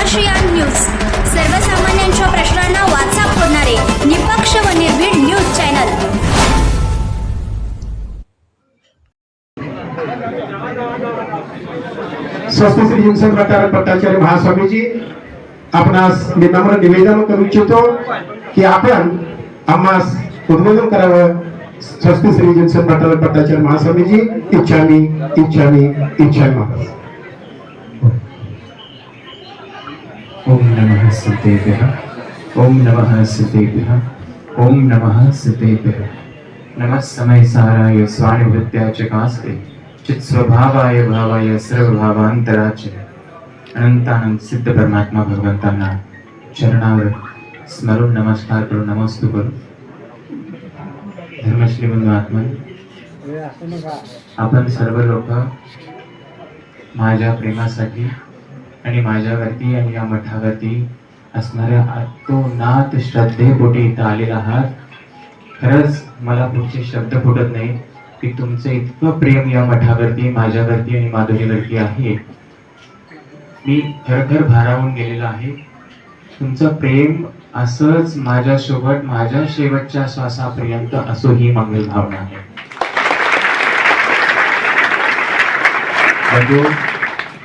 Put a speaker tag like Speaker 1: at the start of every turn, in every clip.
Speaker 1: महाश्रियान news. सर्वसामान्यांच्या प्रश्नांना वाचा फोडणारे निपक्ष व निर्भीड न्यूज चॅनल.
Speaker 2: स्वस्ती श्री हिंसन भट्टाचार्य महास्वामीजी आपणास विनम्र निवेदन करू इच्छितो की आपण आम्हास उद्बोधन करावं. स्वस्ती श्री हिंसन भट्टाचार्य महास्वामीजी इच्छामी इच्छामी इच्छामी.
Speaker 3: ओम नमः सिद्धेभ्यः ओम नमः सिद्धेभ्यः ओम नमः सिद्धेभ्यः नमः समय साराय स्वानुभृत्या च कास्ते चित स्वभावाय भावाय सर्वभावांतराच अनंतानंद सिद्ध परमात्मा भगवंतांना चरणावर स्मरून नमस्कार करून नमस्तु करू। धर्मश्री बंधू आत्मन आपण सर्व लोक माझ्या प्रेमासाठी आणि माझ्यावरती आणि या मठावरती असणाऱ्या अतोनात श्रद्धेपोटी इथं आलेला आहात. खरंच मला पुढचे शब्द फुटत नाही की तुमचं इतकं प्रेम या मठावरती माझ्यावरती आणि माधुरीवरती आहे. मी खरखर भारावून गेलेलो आहे. तुमचं प्रेम असंच माझ्यासोबत माझ्या शेवटच्या श्वासापर्यंत असो ही मंगल भावना आहे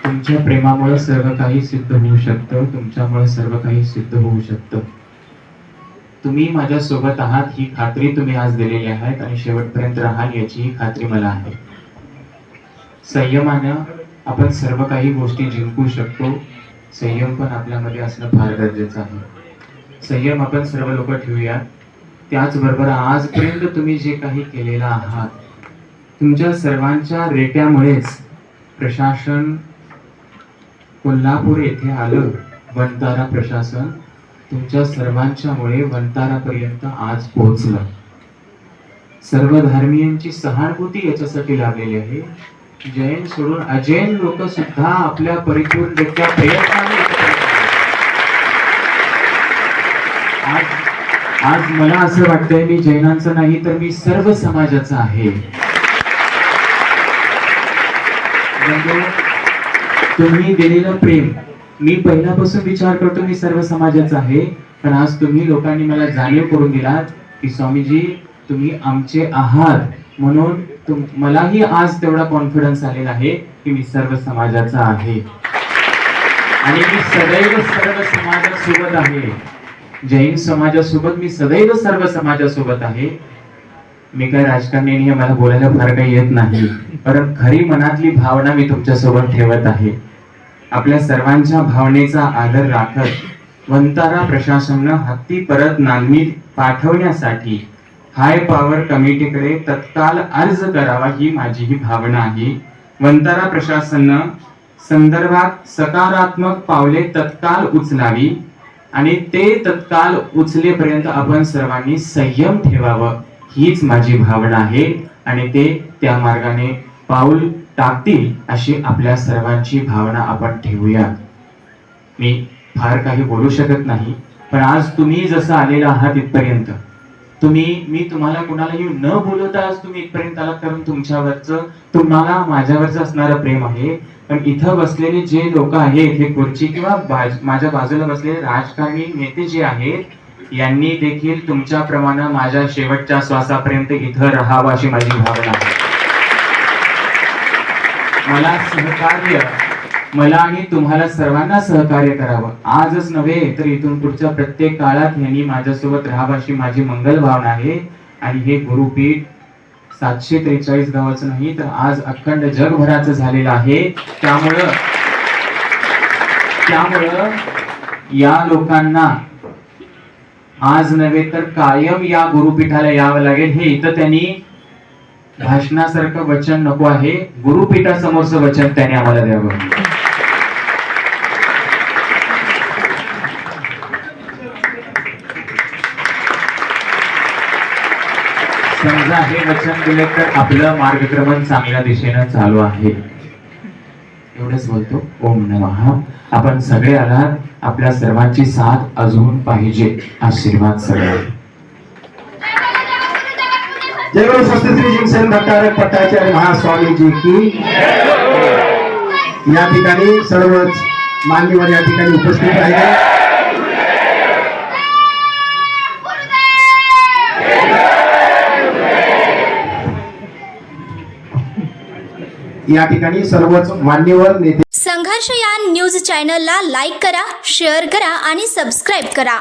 Speaker 3: तुमच्या प्रेमामुळे सर्व काही सिद्ध होऊ शकतं तुमच्यामुळे सर्व काही सिद्ध होऊ शकतं. तुम्ही माझ्या सोबत आहात ही खात्री तुम्ही आज दिलेली आहेत आणि शेवटपर्यंत राहाल याचीही खात्री मला आहे. संयमानं आपण सर्व काही गोष्टी जिंकू शकतो. संयम पण आपल्यामध्ये असणं फार गरजेचं आहे. संयम आपण सर्व लोक ठेवूया त्याचबरोबर आजपर्यंत तुम्ही जे काही केलेलं आहात तुमच्या सर्वांच्या रेट्यामुळेच प्रशासन कोल्हापूर येथे आलं वनतारा प्रशासन तुमच्या सर्वांच्यामुळे वंतारापर्यंत आज पोहोचलं. सर्व धर्मियांची सहानुभूती याच्यासाठी लाभलेली आहे. जैन सोडून अजैन लोक सुद्धा आपल्या परिपूर्णरित्या प्रयत्नाने आज आज मला असं वाटतंय मी जैनांचं नाही तर मी सर्व समाजाचं आहे. म्हणजे तुम्ही दिलेलं प्रेम मी पहिल्यापासून विचार करतो मी सर्व समाजाचा आहे पण आज तुम्ही लोकांनी मला जाणीव करून दिलात की स्वामीजी तुम्ही आमचे आहात. म्हणून तुम मलाही आज तेवढा कॉन्फिडन्स आलेला आहे की मी सर्व समाजाचा आहे. आणि मी सदैव सर्व समाजासोबत आहे. जैन समाजासोबत मी सदैव सर्व समाजासोबत आहे. मी काय राजकारणी मला बोलायला फार काही येत नाही. पण खरी मनातली भावना मी तुमच्यासोबत ठेवत आहे. आपल्या सर्वांच्या भावनेचा आदर राखत वंतारा प्रशासनानं हत्ती परत नागमी पाठवण्यासाठी हाय पॉवर कमिटीकडे तत्काल अर्ज करावा ही माझी ही भावना आहे. वंतारा प्रशासनानं संदर्भात सकारात्मक पावले तत्काल उचलावी आणि ते तत्काल उचलेपर्यंत आपण सर्वांनी संयम ठेवावं. हीच माझी भावना आहे आणि ते त्या मार्गाने पाऊल टाकतील अशी आपल्या सर्वांची भावना आपण ठेवूया मी फार काही बोलू शकत नाही पण आज तुम्ही जसं आलेला आहात इथपर्यंत तुम्ही मी तुम्हाला कुणालाही न बोलवता आज तुम्ही इथपर्यंत आलात कारण तुमच्यावरचं तुम्हाला माझ्यावरचं असणारं प्रेम आहे. पण इथं बसलेले जे लोक आहेत हे खुर्ची किंवा बाज- माझ्या बाजूला बसलेले राजकारणी नेते जे आहेत यांनी देखील तुमच्याप्रमाणे माझ्या शेवटच्या श्वासापर्यंत इथं राहावं अशी माझी भावना आहे. मला सहकार्य मला आणि तुम्हाला सर्वांना सहकार्य करावं. आजच नव्हे तर इथून पुढच्या प्रत्येक काळात यांनी माझ्यासोबत राहावं अशी माझी मंगल भावना आहे. आणि हे गुरुपीठ सातशे त्रेचाळीस गावाचं नाही तर आज अखंड जगभराचं झालेलं आहे. त्यामुळं त्यामुळं या लोकांना आज नव्हे तर कायम या गुरुपीठाला यावं लागेल. हे इथं त्यांनी भाषणासारखं वचन नको आहे. गुरुपीठासमोरचं वचन त्याने आम्हाला द्यावं. समजा हे वचन दिले तर आपलं मार्गक्रमण चांगल्या दिशेनं चालू आहे. एवढंच बोलतो. ओम नमः. आपण सगळे आलात आपल्या सर्वांची साथ अजून पाहिजे. आशीर्वाद सगळ्या.
Speaker 2: जय गुरु श्री जिनसन भट्टार भट्टाचार्य महास्वामीजी की. या ठिकाणी सर्वच मान्यवर या ठिकाणी उपस्थित आहे या ठिकाणी सर्वच मान्यवर नेते
Speaker 1: संघर्ष या न्यूज चॅनलला लाईक करा शेअर करा आणि सबस्क्राईब करा.